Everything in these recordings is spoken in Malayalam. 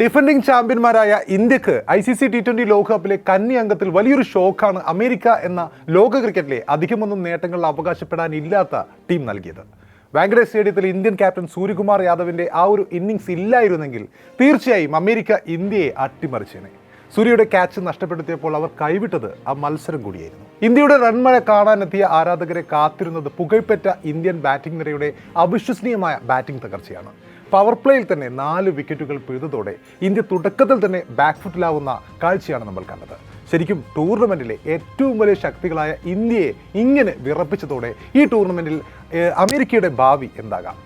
ഡിഫൻഡിംഗ് ചാമ്പ്യന്മാരായ ഇന്ത്യയ്ക്ക് I C C T twenty ലോകകപ്പിലെ കന്നി അംഗത്തിൽ വലിയൊരു ഷോക്കാണ് അമേരിക്ക എന്ന ലോക ക്രിക്കറ്റിലെ അധികമൊന്നും നേട്ടങ്ങളിൽ അവകാശപ്പെടാനില്ലാത്ത ടീം നൽകിയത്. വാങ്കഡേ സ്റ്റേഡിയത്തിൽ ഇന്ത്യൻ ക്യാപ്റ്റൻ സൂര്യകുമാർ യാദവിന്റെ ആ ഒരു ഇന്നിങ്സ് ഇല്ലായിരുന്നെങ്കിൽ തീർച്ചയായും അമേരിക്ക ഇന്ത്യയെ അട്ടിമറിച്ചേനെ. സൂര്യയുടെ ക്യാച്ച് നഷ്ടപ്പെടുത്തിയപ്പോൾ അവർ കൈവിട്ടത് ആ മത്സരം കൂടിയായിരുന്നു. ഇന്ത്യയുടെ റൺമഴ കാണാനെത്തിയ ആരാധകരെ കാത്തിരുന്നത് പുകഴ്പെറ്റ ഇന്ത്യൻ ബാറ്റിംഗ് നിരയുടെ അവിശ്വസനീയമായ ബാറ്റിംഗ് തകർച്ചയാണ്. പവർ പ്ലേയിൽ തന്നെ നാല് വിക്കറ്റുകൾ പിഴുതതോടെ ഇന്ത്യ തുടക്കത്തിൽ തന്നെ ബാക്ക് ഫുട്ടിലാവുന്ന കാഴ്ചയാണ് നമ്മൾ കണ്ടത്. ശരിക്കും ടൂർണമെന്റിലെ ഏറ്റവും വലിയ ശക്തികളായ ഇന്ത്യയെ ഇങ്ങനെ വിറപ്പിച്ചതോടെ ഈ ടൂർണമെന്റിൽ അമേരിക്കയുടെ ഭാവി എന്താകാം?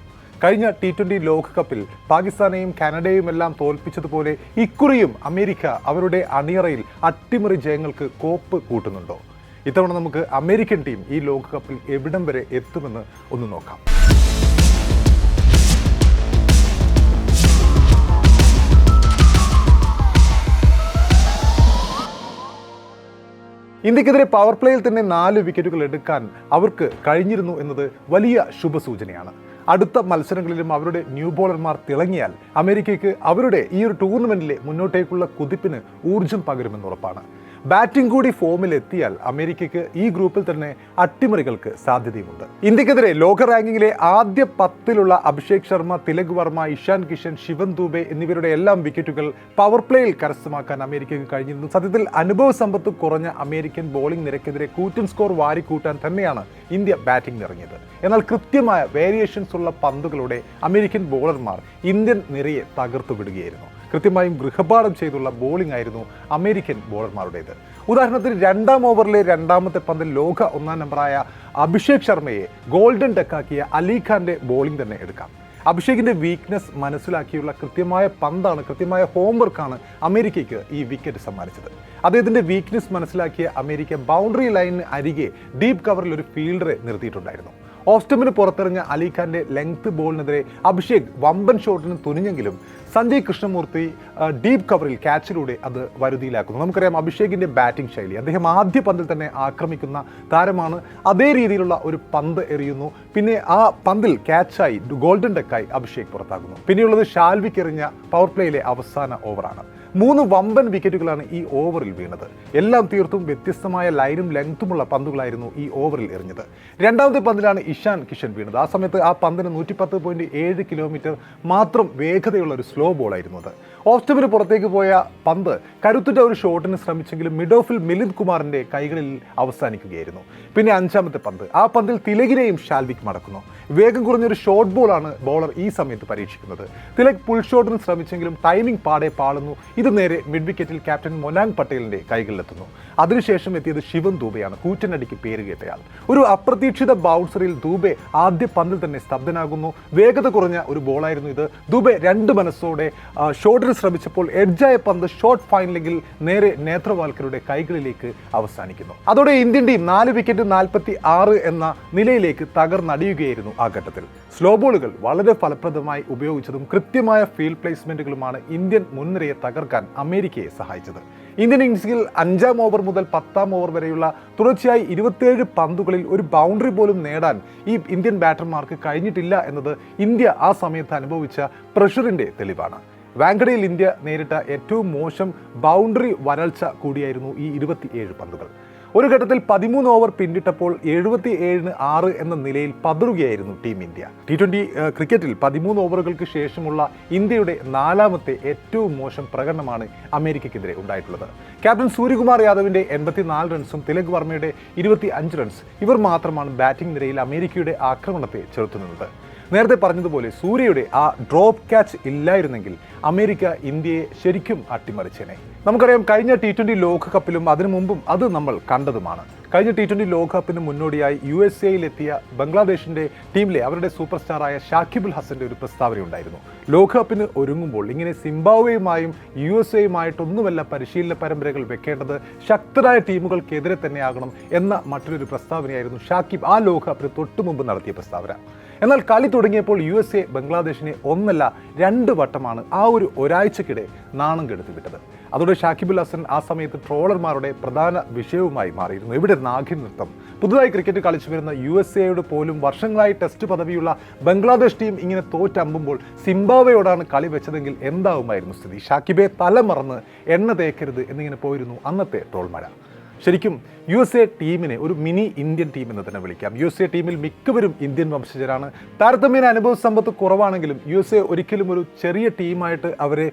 കഴിഞ്ഞ ടി ട്വന്റി ലോകകപ്പിൽ പാകിസ്ഥാനെയും കാനഡയും എല്ലാം തോൽപ്പിച്ചതുപോലെ ഇക്കുറിയും അമേരിക്ക അവരുടെ അണിയറയിൽ അട്ടിമറി ജയങ്ങൾക്ക് കോപ്പ് കൂട്ടുന്നുണ്ടോ? ഇത്തവണ നമുക്ക് അമേരിക്കൻ ടീം ഈ ലോകകപ്പിൽ എവിടം വരെ എത്തുമെന്ന് ഒന്ന് നോക്കാം. ഇന്ത്യക്കെതിരെ പവർ പ്ലേയിൽ തന്നെ നാല് വിക്കറ്റുകൾ എടുക്കാൻ അവർക്ക് കഴിഞ്ഞിരുന്നു എന്നത് വലിയ ശുഭസൂചനയാണ്. അടുത്ത മത്സരങ്ങളിലും അവരുടെ ന്യൂ ബോളർമാർ തിളങ്ങിയാൽ അമേരിക്കയ്ക്ക് അവരുടെ ഈ ഒരു ടൂർണമെന്റിലെ മുന്നോട്ടേക്കുള്ള കുതിപ്പിന് ഊർജം പകരുമെന്ന് ഉറപ്പാണ്. ബാറ്റിംഗ് കൂടി ഫോമിൽ എത്തിയാൽ അമേരിക്കയ്ക്ക് ഈ ഗ്രൂപ്പിൽ തന്നെ അട്ടിമറികൾക്ക് സാധ്യതയുമുണ്ട്. ഇന്ത്യക്കെതിരെ ലോക റാങ്കിങ്ങിലെ ആദ്യ പത്തിലുള്ള അഭിഷേക് ശർമ്മ തിലക് വർമ്മ ഇഷാൻ കിഷൻ ശിവൻ ദൂബെ എന്നിവരുടെ എല്ലാം വിക്കറ്റുകൾ പവർ പ്ലേയിൽ കരസ്ഥമാക്കാൻ അമേരിക്കയ്ക്ക് കഴിഞ്ഞിരുന്നു. സത്യത്തിൽ അനുഭവ സമ്പത്ത് കുറഞ്ഞ അമേരിക്കൻ ബോളിംഗ് നിരക്കെതിരെ കൂറ്റൻ സ്കോർ വാരിക്കൂട്ടാൻ തന്നെയാണ് ഇന്ത്യ ബാറ്റിംഗ് ഇറങ്ങിയത്. എന്നാൽ കൃത്യമായ വേരിയേഷൻസ് ഉള്ള പന്തുകളുടെ അമേരിക്കൻ ബോളർമാർ ഇന്ത്യൻ നിരയെ തകർത്തു വിടുകയായിരുന്നു കൃത്യമായും ഗൃഹപാഠം ചെയ്തുള്ള ബോളിംഗ് ആയിരുന്നു അമേരിക്കൻ ബോളർമാരുടേത് ഉദാഹരണത്തിന് രണ്ടാം ഓവറിലെ രണ്ടാമത്തെ പന്തിൽ ലോക ഒന്നാം നമ്പറായ അഭിഷേക് ശർമ്മയെ ഗോൾഡൻ ഡക്കാക്കിയ അലിഖാന്റെ ബോളിംഗ് തന്നെ എടുക്കാം. അഭിഷേകിന്റെ വീക്ക്നെസ് മനസ്സിലാക്കിയുള്ള കൃത്യമായ പന്താണ് കൃത്യമായ ഹോംവർക്കാണ് അമേരിക്കയ്ക്ക് ഈ വിക്കറ്റ് സമ്മാനിച്ചത്. അദ്ദേഹത്തിന്റെ വീക്ക്നെസ് മനസ്സിലാക്കിയ അമേരിക്ക ബൗണ്ടറി ലൈനിന് അരികെ ഡീപ് കവറിൽ ഒരു ഫീൽഡറെ നിർത്തിയിട്ടുണ്ടായിരുന്നു. ഓസ്റ്റമിന് പുറത്തെറിഞ്ഞ അലിഖാന്റെ ലെങ്ത് ബോളിനെതിരെ അഭിഷേക് വമ്പൻ ഷോട്ടിന് തുനിഞ്ഞെങ്കിലും സഞ്ജയ് കൃഷ്ണമൂർത്തി ഡീപ് കവറിൽ ക്യാച്ചിലൂടെ അത് വരുതിയിലാക്കുന്നു. നമുക്കറിയാം അഭിഷേകിന്റെ ബാറ്റിംഗ് ശൈലി. അദ്ദേഹം ആദ്യ പന്തിൽ തന്നെ ആക്രമിക്കുന്ന താരമാണ്. അതേ രീതിയിലുള്ള ഒരു പന്ത് എറിയുന്നു. പിന്നെ ആ പന്തിൽ ക്യാച്ചായി ഗോൾഡൻ ഡെക്കായി അഭിഷേക് പുറത്താകുന്നു. പിന്നെയുള്ളത് ഷാൽവിക്ക് എറിഞ്ഞ പവർ പ്ലേയിലെ അവസാന ഓവറാണ് മൂന്ന് വമ്പൻ വിക്കറ്റുകളാണ് ഈ ഓവറിൽ വീണത്. എല്ലാം തീർത്തും വ്യത്യസ്തമായ ലൈനും ലെങ്ത്തുമുള്ള പന്തുകളായിരുന്നു ഈ ഓവറിൽ എറിഞ്ഞത്. രണ്ടാമത്തെ പന്തിലാണ് ഇഷാൻ കിഷൻ വീണത്. ആ സമയത്ത് ആ പന്തിന് നൂറ്റിപ്പത്ത് പോയിന്റ് ഏഴ് കിലോമീറ്റർ മാത്രം വേഗതയുള്ള ഒരു സ്ലോ ബോളായിരുന്നു അത്. ഓസ്റ്റമിന് പുറത്തേക്ക് പോയ പന്ത് കരുത്തുറ്റ ഒരു ഷോട്ടിന് ശ്രമിച്ചെങ്കിലും മിഡ് ഓഫിൽ മിലിന്ദ് കുമാറിന്റെ കൈകളിൽ അവസാനിക്കുകയായിരുന്നു. പിന്നെ അഞ്ചാമത്തെ പന്ത്. ആ പന്തിൽ തിലകിനെയും ഷാൽവിക് മടക്കുന്നു. വേഗം കുറഞ്ഞൊരു ഷോർട്ട് ബോളാണ് ബോളർ ഈ സമയത്ത് പരീക്ഷിക്കുന്നത്. തിലക് പുൾ ഷോട്ടിന് ശ്രമിച്ചെങ്കിലും ടൈമിംഗ് പാടെ പാളുന്നു. ഇത് നേരെ മിഡ് വിക്കറ്റിൽ ക്യാപ്റ്റൻ മൊനാങ് പട്ടേലിന്റെ കൈകളിലെത്തുന്നു. അതിനുശേഷം എത്തിയത് ശിവൻ ദൂബെയാണ്. കൂറ്റനടിക്ക് പേര് കേട്ടയാൾ. ഒരു അപ്രതീക്ഷിത ബൗൺസറിൽ ദൂബെ ആദ്യ പന്തിൽ തന്നെ സ്തബ്ധനാകുന്നു. വേഗത കുറഞ്ഞ ഒരു ബോളായിരുന്നു ഇത്. ദൂബെ രണ്ട് മനസ്സോടെ ഷോട്ടിൽ ശ്രമിച്ചപ്പോൾ എഡ്ജായ പന്ത് ഷോർട്ട് ഫൈനലെങ്കിൽ നേരെ നേത്രവാൽക്കരുടെ കൈകളിലേക്ക് അവസാനിക്കുന്നു. അതോടെ ഇന്ത്യൻ ടീം നാല് വിക്കറ്റ് നാൽപ്പത്തി ആറ് എന്ന നിലയിലേക്ക് തകർന്നടിയുകയായിരുന്നു ആ ഘട്ടത്തിൽ. സ്ലോ ബോളുകൾ വളരെ ഫലപ്രദമായി ഉപയോഗിച്ചതും കൃത്യമായ ഫീൽഡ് പ്ലേസ്മെന്റുകളുമാണ് ഇന്ത്യൻ മുൻനിരയെ തകർക്കാൻ അമേരിക്കയെ സഹായിച്ചത്. ഇന്ത്യൻ ഇന്നിംഗ്സിൽ അഞ്ചാം ഓവർ മുതൽ പത്താം ഓവർ വരെയുള്ള തുടർച്ചയായി ഇരുപത്തിയേഴ് പന്തുകളിൽ ഒരു ബൗണ്ടറി പോലും നേടാൻ ഈ ഇന്ത്യൻ ബാറ്റർമാർക്ക് കഴിഞ്ഞിട്ടില്ല എന്നത് ഇന്ത്യ ആ സമയത്ത് അനുഭവിച്ച പ്രഷറിന്റെ തെളിവാണ്. വാങ്കഡയിൽ ഇന്ത്യ നേരിട്ട ഏറ്റവും മോശം ബൗണ്ടറി വരൾച്ച കൂടിയായിരുന്നു ഈ ഇരുപത്തിയേഴ് പന്തുകൾ. ഒരു ഘട്ടത്തിൽ പതിമൂന്ന് ഓവർ പിന്നിട്ടപ്പോൾ എഴുപത്തി ഏഴിന് ആറ് എന്ന നിലയിൽ പതറുകയായിരുന്നു ടീം ഇന്ത്യ. ടി ട്വന്റി ക്രിക്കറ്റിൽ പതിമൂന്ന് ഓവറുകൾക്ക് ശേഷമുള്ള ഇന്ത്യയുടെ നാലാമത്തെ ഏറ്റവും മോശം പ്രകടനമാണ് അമേരിക്കയ്ക്കെതിരെ ഉണ്ടായിട്ടുള്ളത്. ക്യാപ്റ്റൻ സൂര്യകുമാർ യാദവിന്റെ എൺപത്തിനാല് റൺസും തിലക് വർമ്മയുടെ ഇരുപത്തി അഞ്ച് റൺസ് ഇവർ മാത്രമാണ് ബാറ്റിംഗ് നിരയിൽ അമേരിക്കയുടെ ആക്രമണത്തെ ചെറുത്തുനിന്നത് നേരത്തെ പറഞ്ഞതുപോലെ സൂര്യയുടെ ആ ഡ്രോപ്പ് ക്യാച്ച് ഇല്ലായിരുന്നെങ്കിൽ അമേരിക്ക ഇന്ത്യയെ ശരിക്കും അട്ടിമറിച്ചേനെ. നമുക്കറിയാം കഴിഞ്ഞ ടി ട്വന്റി ലോകകപ്പിലും അതിനു മുമ്പും അത് നമ്മൾ കണ്ടതുമാണ്. കഴിഞ്ഞ ടി ട്വന്റി ലോകകപ്പിന് മുന്നോടിയായി യു എസ് എയിലെത്തിയ ബംഗ്ലാദേശിന്റെ ടീമിലെ അവരുടെ സൂപ്പർ സ്റ്റാറായ ഷാക്കിബുൽ ഹസന്റെ ഒരു പ്രസ്താവനയുണ്ടായിരുന്നു ലോകകപ്പിന് ഒരുങ്ങുമ്പോൾ ഇങ്ങനെ സിംബാബ്വേയുമായും യു എസ് എയുമായിട്ടൊന്നുമല്ല പരിശീലന പരമ്പരകൾ വെക്കേണ്ടത് ശക്തരായ ടീമുകൾക്കെതിരെ തന്നെയാകണം എന്ന മറ്റൊരു പ്രസ്താവനയായിരുന്നു ഷാക്കിബ് ആ ലോകകപ്പിന് തൊട്ടു മുമ്പ് നടത്തിയ പ്രസ്താവന. എന്നാൽ കളി തുടങ്ങിയപ്പോൾ യു എസ് എ ബംഗ്ലാദേശിനെ ഒന്നല്ല രണ്ട് വട്ടമാണ് ആ ഒരു ഒരാഴ്ചക്കിടെ നാണം കെടുത്തി വിട്ടത്. അതോടെ ഷാക്കിബുൽ ഹസൻ ആ സമയത്ത് ട്രോളർമാരുടെ പ്രധാന വിഷയവുമായി മാറിയിരുന്നു. ഇവിടെ നാഗിൻ നൃത്തം. പുതുതായി ക്രിക്കറ്റ് കളിച്ചു വരുന്ന യു എസ് എയുടെ പോലും വർഷങ്ങളായി ടെസ്റ്റ് പദവിയുള്ള ബംഗ്ലാദേശ് ടീം ഇങ്ങനെ തോറ്റമ്പുമ്പോൾ സിംബാബ്വെയോടാണ് കളി വെച്ചതെങ്കിൽ എന്താവുമായിരുന്നു സ്ഥിതി? ഷാക്കിബെ തലമറന്ന് എണ്ണ തേക്കരുത് എന്നിങ്ങനെ പോയിരുന്നു അന്നത്തെ ട്രോൾ മഴ ശരിക്കും യു എസ് എ ടീമിനെ ഒരു മിനി ഇന്ത്യൻ ടീം എന്ന് തന്നെ വിളിക്കാം. യു എസ് എ ടീമിൽ മിക്കവരും ഇന്ത്യൻ വംശജരാണ്. താരതമ്യേന അനുഭവ സമ്പത്ത് കുറവാണെങ്കിലും യു എസ് എ ഒരിക്കലും ഒരു ചെറിയ ടീമായിട്ട് അവരെ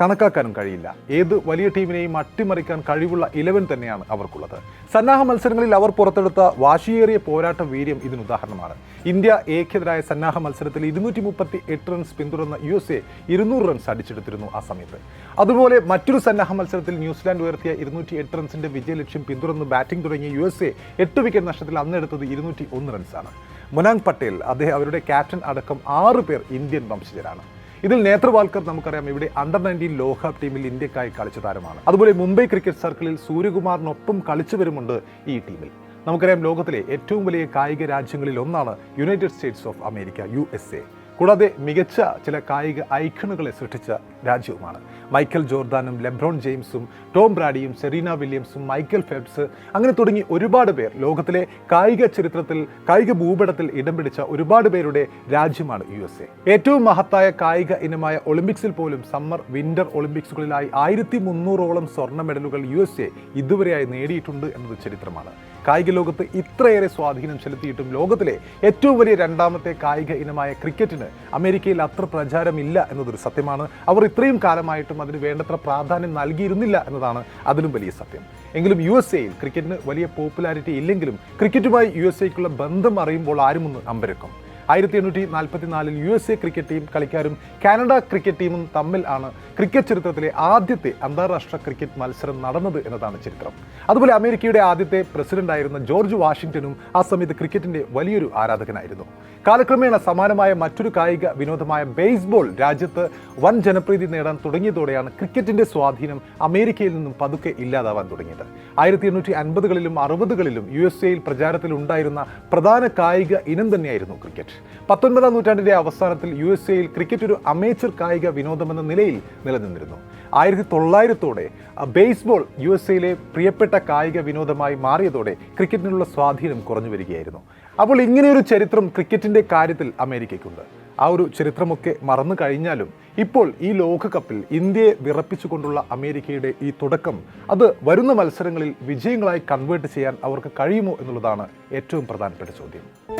കണക്കാക്കാനും കഴിയില്ല. ഏത് വലിയ ടീമിനെയും അട്ടിമറിക്കാൻ കഴിവുള്ള ഇലവൻ തന്നെയാണ് അവർക്കുള്ളത്. സന്നാഹ മത്സരങ്ങളിൽ അവർ പുറത്തെടുത്ത വാശിയേറിയ പോരാട്ട വീര്യം ഇതിന് ഉദാഹരണമാണ്. ഇന്ത്യ എക്കെതിരായ സന്നാഹ മത്സരത്തിൽ ഇരുന്നൂറ്റി മുപ്പത്തി എട്ട് റൺസ് പിന്തുടർന്ന യു എസ് എ ഇരുന്നൂറ് റൺസ് അടിച്ചെടുത്തിരുന്നു ആ സമയത്ത്. അതുപോലെ മറ്റൊരു സന്നാഹ മത്സരത്തിൽ ന്യൂസിലാൻഡ് ഉയർത്തിയ ഇരുന്നൂറ്റി എട്ട് റൺസിന്റെ വിജയലക്ഷ്യം പിന്തുടർന്ന് ബാറ്റിംഗ് തുടങ്ങിയ യു എസ് എ എട്ട് വിക്കറ്റ് നഷ്ടത്തിൽ അന്നെടുത്തത് ഇരുന്നൂറ്റി ഒന്ന് റൺസാണ്. മുനാങ് പട്ടേൽ അദ്ദേഹം അവരുടെ ക്യാപ്റ്റൻ അടക്കം ആറ് പേർ ഇന്ത്യൻ വംശജരാണ്. ഇതിൽ നേത്രവാൽക്കർ നമുക്കറിയാം ഇവിടെ അണ്ടർ നയന്റീൻ ലോകകപ്പ് ടീമിൽ ഇന്ത്യക്കായി കളിച്ച താരമാണ്. അതുപോലെ മുംബൈ ക്രിക്കറ്റ് സർക്കിളിൽ സൂര്യകുമാറിനൊപ്പം കളിച്ചു വരുമുണ്ട് ഈ ടീമിൽ. നമുക്കറിയാം ലോകത്തിലെ ഏറ്റവും വലിയ കായിക രാജ്യങ്ങളിൽ ഒന്നാണ് United States of America U കൂടാതെ മികച്ച ചില കായിക ഐക്കണുകളെ സൃഷ്ടിച്ച രാജ്യവുമാണ്. മൈക്കൽ ജോർദാനും ലെബ്രോൺ ജെയിംസും ടോം ബ്രാഡിയും സെറീന വില്യംസും മൈക്കൽ ഫെബ്സ് അങ്ങനെ തുടങ്ങി ഒരുപാട് പേർ ലോകത്തിലെ കായിക ചരിത്രത്തിൽ കായിക ഭൂപടത്തിൽ ഇടം പിടിച്ച ഒരുപാട് പേരുടെ രാജ്യമാണ് യു എസ് എ. ഏറ്റവും മഹത്തായ കായിക ഇനമായ ഒളിമ്പിക്സിൽ പോലും സമ്മർ വിന്റർ ഒളിമ്പിക്സുകളിലായി ആയിരത്തി മുന്നൂറോളം സ്വർണ മെഡലുകൾ യു എസ് എ ഇതുവരെയായി നേടിയിട്ടുണ്ട് എന്നത് ചരിത്രമാണ്. കായിക ലോകത്ത് ഇത്രയേറെ സ്വാധീനം ചെലുത്തിയിട്ടും ലോകത്തിലെ ഏറ്റവും വലിയ രണ്ടാമത്തെ കായിക ഇനമായ ക്രിക്കറ്റിന് അമേരിക്കയിൽ അത്ര പ്രചാരമില്ല എന്നതൊരു സത്യമാണ്. അവർ ഇത്രയും കാലമായിട്ടും അതിന് വേണ്ടത്ര പ്രാധാന്യം നൽകിയിരുന്നില്ല എന്നതാണ് അതിലും വലിയ സത്യം. എങ്കിലും യു എസ് എയിൽ ക്രിക്കറ്റിന് വലിയ പോപ്പുലാരിറ്റി ഇല്ലെങ്കിലും ക്രിക്കറ്റുമായി യു എസ് എക്കുള്ള ബന്ധം അറിയുമ്പോൾ ആരും ഒന്ന് അമ്പരക്കും. ആയിരത്തി എണ്ണൂറ്റി നാൽപ്പത്തിനാലിൽ U S A cricket team കളിക്കാരും കാനഡ ക്രിക്കറ്റ് ടീമും തമ്മിൽ ആണ് ക്രിക്കറ്റ് ചരിത്രത്തിലെ ആദ്യത്തെ അന്താരാഷ്ട്ര ക്രിക്കറ്റ് മത്സരം നടന്നത് എന്നതാണ് ചരിത്രം. അതുപോലെ അമേരിക്കയുടെ ആദ്യത്തെ പ്രസിഡന്റായിരുന്ന ജോർജ് വാഷിംഗ്ടണും ആ സമയത്ത് ക്രിക്കറ്റിന്റെ വലിയൊരു ആരാധകനായിരുന്നു. കാലക്രമേണ സമാനമായ മറ്റൊരു കായിക വിനോദമായ ബേസ്ബോൾ രാജ്യത്ത് വൻ ജനപ്രീതി നേടാൻ തുടങ്ങിയതോടെയാണ് ക്രിക്കറ്റിന്റെ സ്വാധീനം അമേരിക്കയിൽ നിന്നും പതുക്കെ ഇല്ലാതാവാൻ തുടങ്ങിയത്. ആയിരത്തി എണ്ണൂറ്റി അൻപതുകളിലും അറുപതുകളിലും യു എസ് എയിൽ പ്രചാരത്തിൽ ഉണ്ടായിരുന്ന പ്രധാന കായിക ഇനം തന്നെയായിരുന്നു ക്രിക്കറ്റ്. പത്തൊൻപതാം നൂറ്റാണ്ടിന്റെ അവസാനത്തിൽ യു എസ് എയിൽ ക്രിക്കറ്റ് ഒരു അമേച്ചർ കായിക വിനോദമെന്ന നിലയിൽ നിലനിന്നിരുന്നു. ആയിരത്തി തൊള്ളായിരത്തോടെ ബേസ്ബോൾ യു എസ് എയിലെ പ്രിയപ്പെട്ട കായിക വിനോദമായി മാറിയതോടെ ക്രിക്കറ്റിനുള്ള സ്വാധീനം കുറഞ്ഞു വരികയായിരുന്നു. അപ്പോൾ ഇങ്ങനെയൊരു ചരിത്രം ക്രിക്കറ്റിന്റെ കാര്യത്തിൽ അമേരിക്കയ്ക്കുണ്ട്. ആ ഒരു ചരിത്രമൊക്കെ മറന്നു കഴിഞ്ഞാലും ഇപ്പോൾ ഈ ലോകകപ്പിൽ ഇന്ത്യയെ വിറപ്പിച്ചുകൊണ്ടുള്ള അമേരിക്കയുടെ ഈ തുടക്കം അത് വരുന്ന മത്സരങ്ങളിൽ വിജയങ്ങളായി കൺവേർട്ട് ചെയ്യാൻ അവർക്ക് കഴിയുമോ എന്നുള്ളതാണ് ഏറ്റവും പ്രധാനപ്പെട്ട ചോദ്യം.